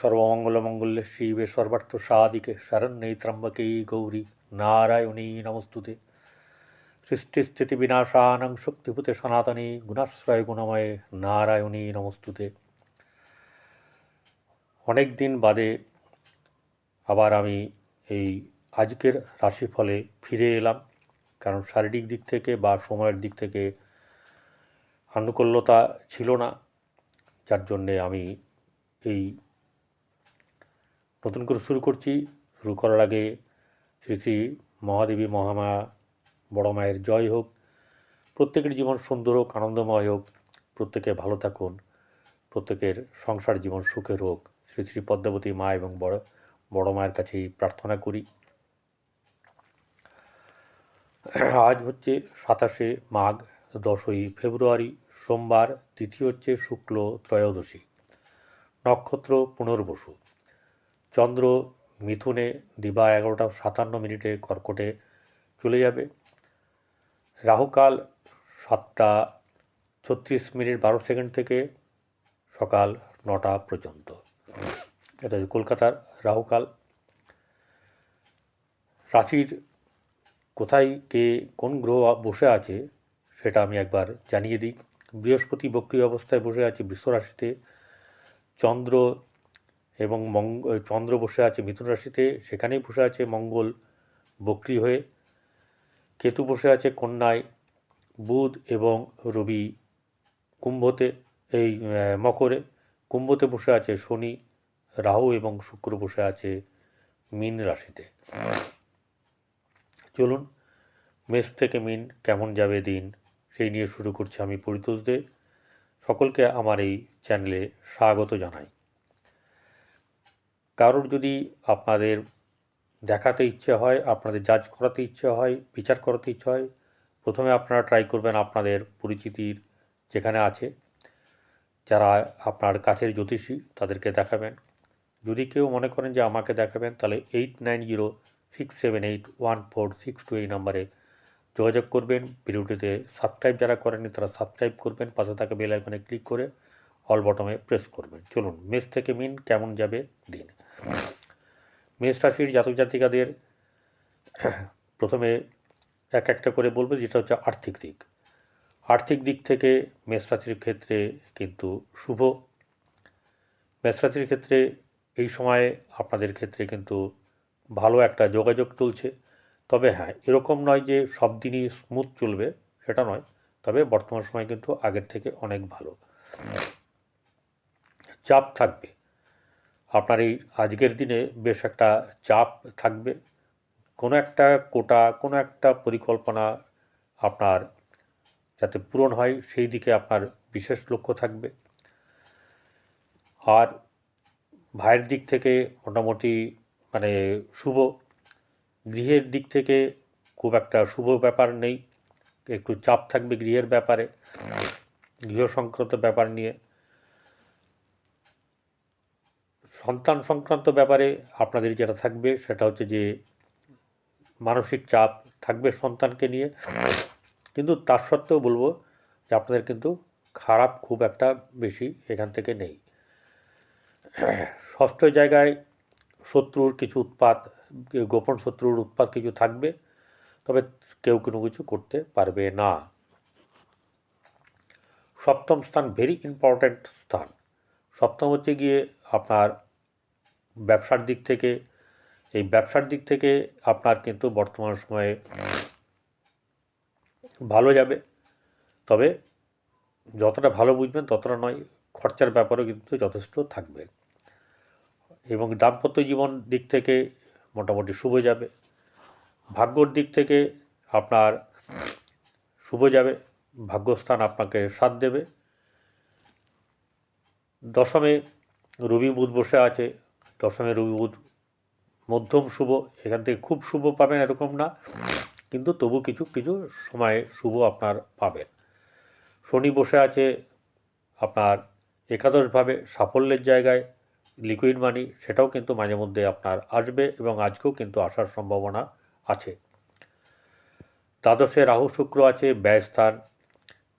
সর্বমঙ্গলমঙ্গলে শিবে সর্বার্থ সাদিকে শরণ্যে ত্রম্বকে গৌরী নারায়ণী নমস্তুতে সৃষ্টিস্থিতি বিনাশানং শক্তিভূতে সনাতনী গুণাশ্রয় গুণময়ে নারায়ণী নমস্তুতে অনেক দিন বাদে আবার আমি এই আজকের রাশিফলে ফিরে এলাম, কারণ শারীরিক দিক থেকে বা সময়ের দিক থেকে আনুকূল্যতা ছিল না, যার জন্যে আমি এই নতুন করে শুরু করছি। শুরু করার আগে শ্রী শ্রী মহাদেবী মহামায়া বড় মায়ের জয় হোক। প্রত্যেকের জীবন সুন্দর হোক, আনন্দময় হোক। প্রত্যেকে ভালো থাকুন। প্রত্যেকের সংসার জীবন সুখের হোক। শ্রী শ্রী পদ্মাবতী মা এবং বড় বড় মায়ের কাছেই প্রার্থনা করি। আজ হচ্ছে সাতাশে মাঘ, দশই ফেব্রুয়ারি, সোমবার, তিথি হচ্ছে শুক্ল ত্রয়োদশী। নক্ষত্র পুনর্বসু। চন্দ্র মিথুনে দিবা এগারোটা সাতান্ন মিনিটে কর্কটে চলে যাবে। রাহুকাল সাতটা ছত্রিশ মিনিট বারো সেকেন্ড থেকে সকাল নটা পর্যন্ত। এটা কলকাতার রাহুকাল। রাশির কোথায় কে কোন গ্রহ বসে আছে সেটা আমি একবার জানিয়ে দিই। বৃহস্পতি বক্রী অবস্থায় বসে আছে রাশিতে। চন্দ্র এবং মঙ্গ চন্দ্র বসে আছে, মিথুন রাশিতে, সেখানেই বসে আছে মঙ্গল, বক্রী হয়ে। কেতু বসে আছে কন্যায়, বুধ এবং রবি কুম্ভতে, এই মকরে। কুম্ভতে বসে আছে শনি, রাহু এবং শুক্র বসে আছে মীন রাশিতে। চলুন, মেষ থেকে মিন কেমন যাবে দিন? সেই নিয়ে শুরু করছি আমি পরিতোষ দে। সকলকে আমার এই চ্যানেলে স্বাগত জানাই। কারোর যদি আপনাদের দেখাতে ইচ্ছে হয়, আপনাদের জাজ করাতে ইচ্ছে হয়, বিচার করাতে ইচ্ছে হয়, প্রথমে আপনারা ট্রাই করবেন আপনাদের পরিচিতির যেখানে আছে। যারা আপনার কাছের জ্যোতিষী, তাদেরকে দেখাবেন। যদি কেউ মনে করেন যে আমাকে দেখাবেন, তাহলে eight nine zero six seven eight one four six two এই নাম্বারে যোগাযোগ করবেন। ভিডিওটিতে সাবস্ক্রাইব যারা করেননি, তারা সাবস্ক্রাইব করবেন। পাশে থাকা বেল আইকনে ক্লিক করে অল বটমে প্রেস করবেন। চলুন মেস থেকে মিন কেমন যাবে দিন। মেষ রাশির জাতক জাতিকাদের প্রথমে এক একটা করে বলব, যেটা হচ্ছে আর্থিক দিক। আর্থিক দিক থেকে মেষ রাশির ক্ষেত্রে কিন্তু শুভ। মেষ রাশির ক্ষেত্রে এই সময়ে আপনাদের ক্ষেত্রে কিন্তু ভালো একটা যোগাযোগ চলছে তবে হ্যাঁ এরকম নয় যে সব দিনই স্মুথ চলবে, সেটা নয়। তবে বর্তমান সময় কিন্তু আগের থেকে অনেক ভালো। চাপ থাকবে। আপনার এই আজকের দিনে বেশ একটা চাপ থাকবে। কোনো একটা কোটা, কোনো একটা পরিকল্পনা আপনার যাতে পূরণ হয়, সেই দিকে আপনার বিশেষ লক্ষ্য থাকবে। আর ভাইয়ের দিক থেকে মোটামুটি মানে শুভ। গৃহের দিক থেকে খুব একটা শুভ ব্যাপার নেই। একটু চাপ থাকবে গৃহের ব্যাপারে। গৃহ সংক্রান্ত ব্যাপার নিয়ে। সন্তান সংক্রান্ত ব্যাপারে আপনাদের যেটা থাকবে সেটা হচ্ছে যে মানসিক চাপ থাকবে সন্তানকে নিয়ে। কিন্তু তার সত্ত্বেও বলব যে আপনাদের কিন্তু খারাপ খুব একটা বেশি এখান থেকে নেই। ষষ্ঠ জায়গায় শত্রুর কিছু উৎপাত, গোপন শত্রুর উৎপাত কিছু থাকবে, তবে কেউ কোনো কিছু করতে পারবে না। সপ্তম স্থান ভেরি ইম্পর্ট্যান্ট স্থান। সপ্তম হচ্ছে গিয়ে আপনার ব্যবসার দিক থেকে, এই ব্যবসার দিক থেকে আপনার কিন্তু বর্তমান সময়ে ভালো যাবে। তবে যতটা ভালো বুঝবেন, ততটা নয়, খরচার ব্যাপারেও কিন্তু যথেষ্ট থাকবে। এবং দাম্পত্য জীবন দিক থেকে মোটামুটি শুভ যাবে। ভাগ্যর দিক থেকে আপনার শুভ যাবে। ভাগ্যস্থান আপনাকে সাথ দেবে। দশমে রবি বুধ বসে আছে। দশমে রবি বুধ মধ্যম শুভ, এখান থেকে খুব শুভ পাবেন এরকম না, কিন্তু তবু কিছু কিছু সময়ে শুভ আপনার পাবেন। শনি বসে আছে আপনার একাদশভাবে সাফল্যের জায়গায় লিকুইড মানি সেটাও কিন্তু মাঝে মধ্যে আপনার আসবে এবং আজকেও কিন্তু আসার সম্ভাবনা আছে। দ্বাদশে রাহু শুক্র আছে ব্যয়স্থান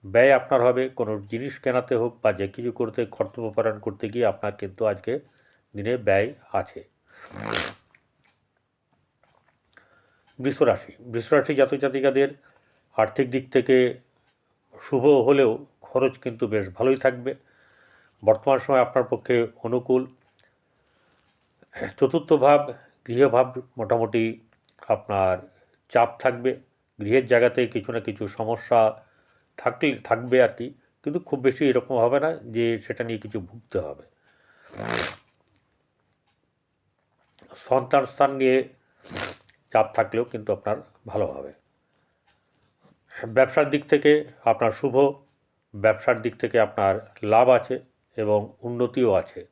ব্যয় আপনার হবে, কোনো জিনিস কেনাতে হোক বা যে কিছু করতে, কর্তব্য পালন করতে গিয়ে আপনার কিন্তু আজকে দিনে ব্যয় আছে। বৃষরাশি বৃষরাশি জাতক জাতিকাদের আর্থিক দিক থেকে শুভ হলেও খরচ কিন্তু বেশ ভালোই থাকবে। বর্তমান সময় আপনার পক্ষে অনুকূল। চতুর্থ ভাব গৃহভাব মোটামুটি আপনার চাপ থাকবে। গৃহের জায়গাতে কিছু না কিছু সমস্যা থাকলে, থাকবে আর কি। কিন্তু খুব বেশি এরকম হবে না যে সেটা নিয়ে কিছু ভুগতে হবে। সন্তান স্থান নিয়ে চাপ থাকলেও কিন্তু আপনার ভালো হবে। ব্যবসার দিক থেকে আপনার শুভ, ব্যবসার দিক থেকে আপনার লাভ আছে এবং উন্নতিও আছে।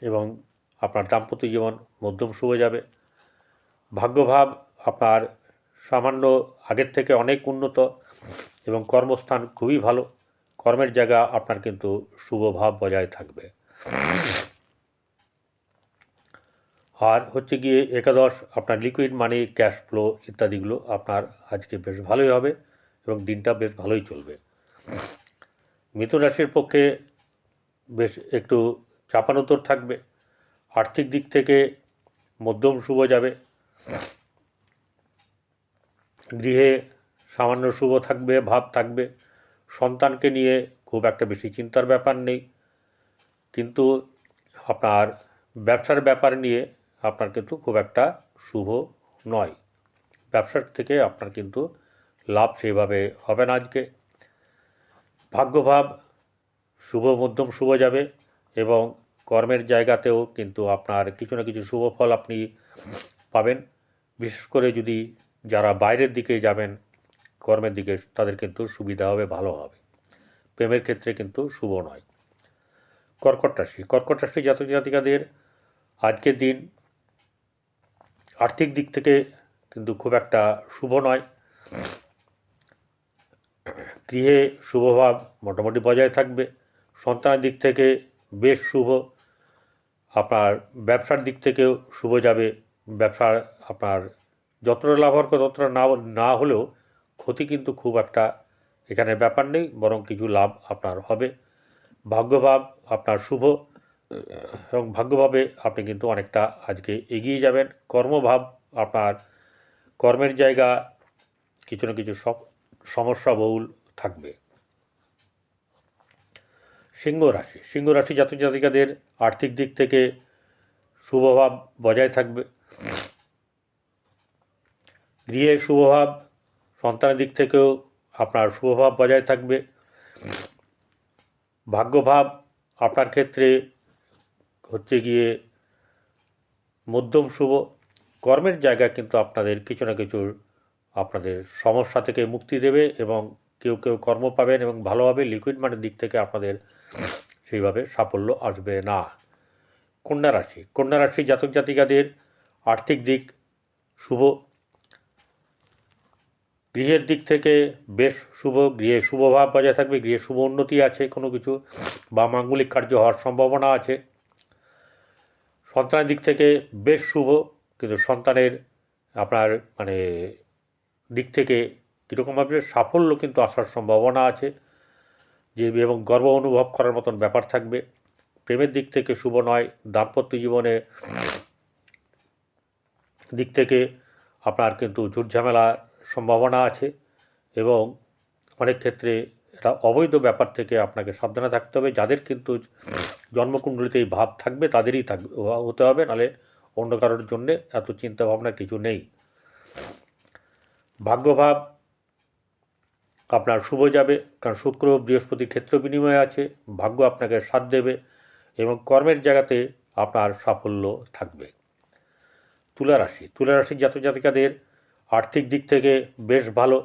এবং আপনার দাম্পত্য জীবন মধ্যম শুভ যাবে। ভাগ্যভাব আপনার সামান্য আগের থেকে অনেক উন্নত এবং কর্মস্থান খুবই ভালো। কর্মের জায়গা আপনার কিন্তু শুভ ভাব বজায় থাকবে। আর হচ্ছে গিয়ে একাদশ আপনার লিকুইড মানি ক্যাশ ফ্লো ইত্যাদিগুলো আপনার আজকে বেশ ভালোই হবে এবং দিনটা বেশ ভালোই চলবে। মিথুন রাশির পক্ষে বেশ একটু চাপানোতর থাকবে। আর্থিক দিক থেকে মধ্যম শুভ যাবে। গৃহে সামান্য শুভ থাকবে, ভাব থাকবে। সন্তানকে নিয়ে খুব একটা বেশি চিন্তার ব্যাপার নেই। কিন্তু আপনার ব্যবসার ব্যাপার নিয়ে আপনার কিন্তু খুব একটা শুভ নয়। ব্যবসার থেকে আপনার কিন্তু লাভ সেইভাবে হবে না আজকে। ভাগ্যভাব শুভ মধ্যম শুভ যাবে এবং কর্মের জায়গাতেও কিন্তু আপনার কিছু না কিছু শুভ ফল আপনি পাবেন। বিশেষ করে যদি যারা বাইরের দিকে যাবেন, কর্মের দিকে, তাদের কিন্তু সুবিধা হবে, ভালো হবে। প্রেমের ক্ষেত্রে কিন্তু শুভ নয়। কর্কট রাশি কর্কট রাশি জাতক জাতিকাদের আজকের দিন আর্থিক দিক থেকে কিন্তু খুব একটা শুভ নয়। গৃহে শুভভাব মোটামুটি বজায় থাকবে। সন্তানের দিক থেকে বেশ শুভ। আপনার ব্যবসার দিক থেকেও শুভ যাবে। ব্যবসার আপনার যতটা লাভ হওয়ার ততটা না না হলেও ক্ষতি কিন্তু খুব একটা এখানে ব্যাপার নেই, বরং কিছু লাভ আপনার হবে। ভাগ্যভাব আপনার শুভ। এবং ভাগ্যভাবে আপনি কিন্তু অনেকটা আজকে এগিয়ে যাবেন। কর্মভাব আপনার কর্মের জায়গা, কিছু না কিছু সব সমস্যা বহুল থাকবে। সিংহ রাশি সিংহ রাশি জাতক জাতিকাদের আর্থিক দিক থেকে শুভভাব বজায় থাকবে। গৃহে শুভভাব, সন্তানের দিক থেকেও আপনার শুভভাব বজায় থাকবে। ভাগ্যভাব আপনার ক্ষেত্রে হচ্ছে গিয়ে মধ্যম শুভ। কর্মের জায়গা কিন্তু আপনাদের কিছু না কিছু আপনাদের সমস্যা থেকে মুক্তি দেবে এবং কেউ কেউ কর্ম পাবেন এবং ভালোভাবে লিকুইড মানের দিক থেকে আপনাদের সেইভাবে সাফল্য আসবে না। কন্যা রাশি কন্যা রাশি জাতক জাতিকাদের আর্থিক দিক শুভ। গৃহের দিক থেকে বেশ শুভ, গৃহে শুভভাব বজায় থাকবে, গৃহে শুভ উন্নতি আছে কোনো কিছু বা মাঙ্গলিক কার্য হওয়ার সম্ভাবনা আছে। সন্তানের দিক থেকে বেশ শুভ, কিন্তু সন্তানের আপনার মানে দিক থেকে কীরকমভাবে সাফল্য কিন্তু আসার সম্ভাবনা আছে। যে এবং গর্ব অনুভব করার মতন ব্যাপার থাকবে। প্রেমের দিক থেকে শুভ নয়, দাম্পত্য জীবনে দিক থেকে আপনার কিন্তু ঝুটঝামেলার সম্ভাবনা আছে এবং অনেক ক্ষেত্রে এটা অবৈধ ব্যাপার থেকে আপনাকে সাবধানে থাকতে হবে। যাদের কিন্তু জন্মকুণ্ডলিতে এই ভাব থাকবে, তাদেরই থাকবে হতে হবে নাহলে অন্য কারোর জন্যে এত চিন্তা ভাবনার কিছু নেই। ভাগ্যভাব আপনার শুভ যাবে, কারণ শুক্র বৃহস্পতি ক্ষেত্র বিনিময়ে আছে, ভাগ্য আপনাকে সাথ দেবে এবং কর্মের জায়গাতে আপনার সাফল্য থাকবে। তুলা রাশি তুলা রাশির জাতক জাতিকাদের আর্থিক দিক থেকে বেশ ভালো।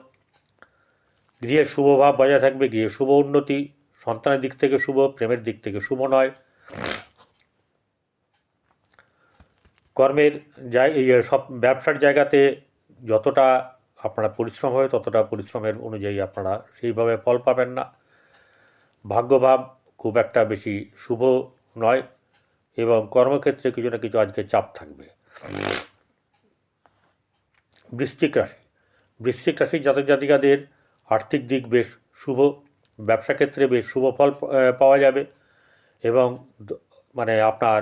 গৃহের শুভভাব বজায় থাকবে গৃহে শুভ উন্নতি সন্তানের দিক থেকে শুভ, প্রেমের দিক থেকে শুভ নয়। কর্মের সব ব্যবসার জায়গাতে যতটা আপনারা পরিশ্রম হয়, ততটা পরিশ্রমের অনুযায়ী আপনারা সেইভাবে ফল পাবেন না। ভাগ্যভাব খুব একটা বেশি শুভ নয় এবং কর্মক্ষেত্রে কিছু না কিছু আজকে চাপ থাকবে। বৃশ্চিক রাশি। বৃশ্চিক রাশির জাতক জাতিকাদের আর্থিক দিক বেশ শুভ। ব্যবসা ক্ষেত্রে বেশ শুভ ফল পাওয়া যাবে এবং মানে আপনার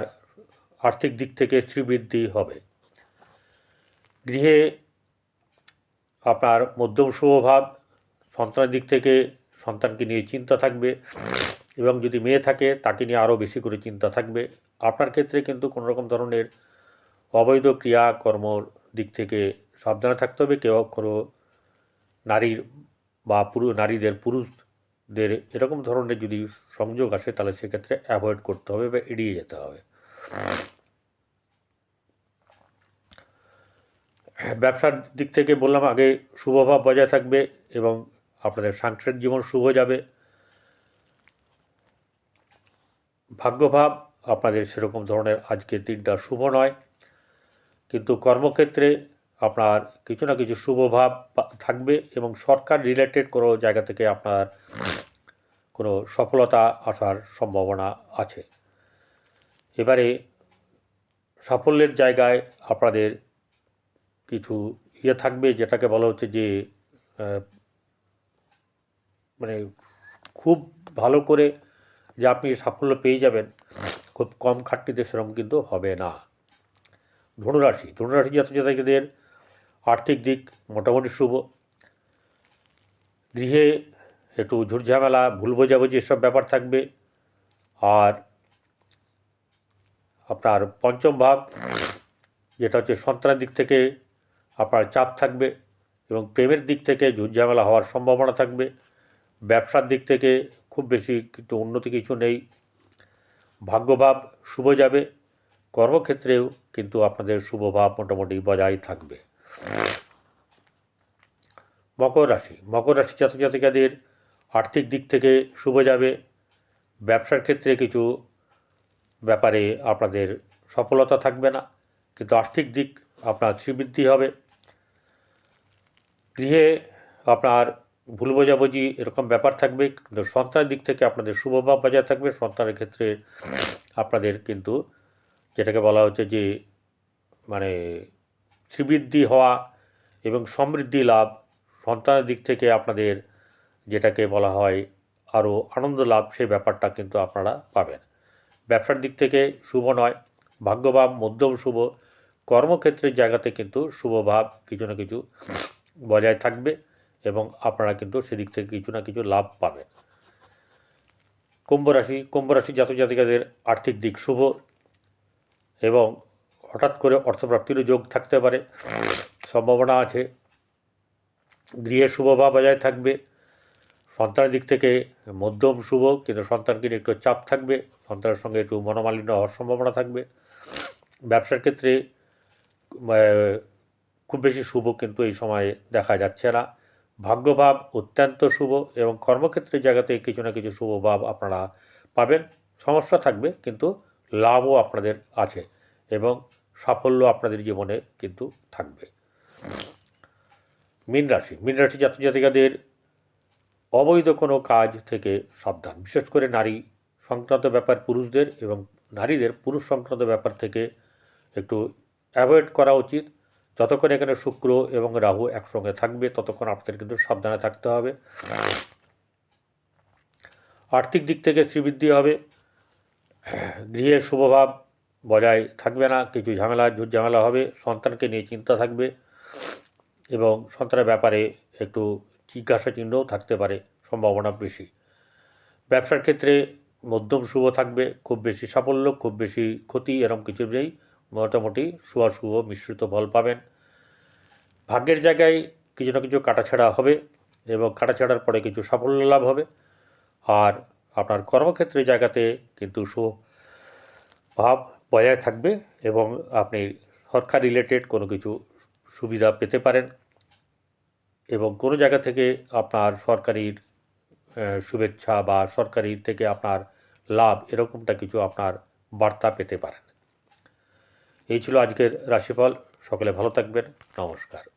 আর্থিক দিক থেকে শ্রীবৃদ্ধি হবে। গৃহে আপনার মধ্যম শুভভাব সন্তানের দিক থেকে সন্তানকে নিয়ে চিন্তা থাকবে এবং যদি মেয়ে থাকে তাকে নিয়ে আরও বেশি করে চিন্তা থাকবে। আপনার ক্ষেত্রে কিন্তু কোনো রকম ধরনের অবৈধ ক্রিয়াকর্মর দিক থেকে সাবধানে থাকতে হবে। কেউ কোনো নারীর বা পুরু, নারীদের পুরুষদের এরকম ধরনের যদি সংযোগ আসে, তাহলে সেক্ষেত্রে অ্যাভয়েড করতে হবে বা এড়িয়ে যেতে হবে। ব্যবসার দিক থেকে বললাম, আগে শুভভাব বজায় থাকবে এবং আপনাদের সাংসারিক জীবন শুভ যাবে। ভাগ্যভাব, আপনাদের সেরকম ধরনের আজকে দিনটা শুভ নয়। কিন্তু কর্মক্ষেত্রে আপনার কিছু না কিছু শুভভাব থাকবে এবং সরকার রিলেটেড কোনো জায়গা থেকে আপনার কোনো সফলতা আসার সম্ভাবনা আছে। এবারে সাফল্যের জায়গায় আপনাদের কিছু ইয়ে থাকবে যেটাকে বলা হচ্ছে যে মানে খুব ভালো করে যে আপনি সাফল্য পেয়ে যাবেন, খুব কম খাটনিতে সেরকম কিন্তু হবে না। ধনুরাশি ধনুরাশি জাতজাতিকাদের আর্থিক দিক মোটামুটি শুভ। গৃহে একটু ঝুটঝামেলা ভুল বোঝাবুঝি এসব ব্যাপার থাকবে। আর আপনার পঞ্চম ভাব যেটা হচ্ছে সন্তানের দিক থেকে আপনার চাপ থাকবে এবং প্রেমের দিক থেকে ঝুটঝামেলা হওয়ার সম্ভাবনা থাকবে। ব্যবসার দিক থেকে খুব বেশি কিন্তু উন্নতি কিছু নেই। ভাগ্যভাব শুভ যাবে। কর্মক্ষেত্রেও কিন্তু আপনাদের শুভভাব মোটামুটি বজায় থাকবে। মকর রাশি। মকর রাশি জাতক জাতিকাদের আর্থিক দিক থেকে শুভ যাবে। ব্যবসার ক্ষেত্রে কিছু ব্যাপারে আপনাদের সফলতা থাকবে না, কিন্তু আর্থিক দিক আপনার শ্রীবৃদ্ধি হবে। গৃহে আপনার ভুল বোঝাবুঝি এরকম ব্যাপার থাকবে, কিন্তু সন্তানের দিক থেকে আপনাদের শুভভাব বজায় থাকবে। সন্তানের ক্ষেত্রে আপনাদের কিন্তু যেটাকে বলা হচ্ছে যে মানে শ্রীবৃদ্ধি হওয়া এবং সমৃদ্ধি লাভ সন্তানের দিক থেকে আপনাদের যেটাকে বলা হয় আরও আনন্দ লাভ, সেই ব্যাপারটা কিন্তু আপনারা পাবেন। ব্যবসার দিক থেকে শুভ নয়, ভাগ্যভাব মধ্যম শুভ, কর্মক্ষেত্রের জায়গাতে কিন্তু শুভভাব কিছু না কিছু বজায় থাকবে এবং আপনারা কিন্তু সেদিক থেকে কিছু না কিছু লাভ পাবেন। কুম্ভ রাশি কুম্ভ রাশি জাতক জাতিকাদের আর্থিক দিক শুভ এবং হঠাৎ করে অর্থপ্রাপ্তিরও যোগ থাকতে পারে। সম্ভাবনা আছে। গৃহে শুভভাব বজায় থাকবে। সন্তানের দিক থেকে মধ্যম শুভ, কিন্তু সন্তানকে একটু চাপ থাকবে। সন্তানের সঙ্গে একটু মনোমালিন্য হওয়ার সম্ভাবনা থাকবে। ব্যবসার ক্ষেত্রে খুব বেশি শুভ কিন্তু এই সময়ে দেখা যাচ্ছে না। ভাগ্যভাব অত্যন্ত শুভ এবং কর্মক্ষেত্রের জায়গাতে কিছু না কিছু শুভ ভাব আপনারা পাবেন। সমস্যা থাকবে, কিন্তু লাভও আপনাদের আছে এবং সাফল্য আপনাদের জীবনে কিন্তু থাকবে। মীন রাশি মীন রাশি জাতক জাতিকাদের অবৈধ কোনো কাজ থেকে সাবধান, বিশেষ করে নারী সংক্রান্ত ব্যাপার পুরুষদের এবং নারীদের পুরুষ সংক্রান্ত ব্যাপার থেকে একটু অ্যাভয়েড করা উচিত। যতক্ষণ এখানে শুক্র এবং রাহু একসঙ্গে থাকবে, ততক্ষণ আপনাদের কিন্তু সাবধানে থাকতে হবে। আর্থিক দিক থেকে শ্রীবৃদ্ধি হবে। গৃহের শুভভাব বজায় থাকবে না, কিছু ঝামেলা ঝামেলা হবে, সন্তানকে নিয়ে চিন্তা থাকবে এবং সন্তানের ব্যাপারে একটু জিজ্ঞাসা চিহ্নও থাকতে পারে, সম্ভাবনা বেশি। ব্যবসার ক্ষেত্রে মধ্যম শুভ থাকবে, খুব বেশি সাফল্য, খুব বেশি ক্ষতি এরকম কিছু নেই, মোটামুটি শুভ মিশ্রিত ফল পাবেন। ভাগ্যের জায়গায় কিছু না কিছু কাটাছাড়া হবে এবং কাটাছাড়ার পরে কিছু সাফল্য লাভ হবে। আর আপনার কর্মক্ষেত্রের জায়গাতে কিন্তু সুভাব বজায় থাকবে এবং আপনি সরকার রিলেটেড কোনো কিছু সুবিধা পেতে পারেন এবং কোনো জায়গা থেকে আপনার সরকারির শুভেচ্ছা বা সরকারি থেকে আপনার লাভ এরকমটা কিছু আপনার বার্তা পেতে পারেন। এই ছিল আজকের রাশিফল। সকলে ভালো থাকবেন। নমস্কার।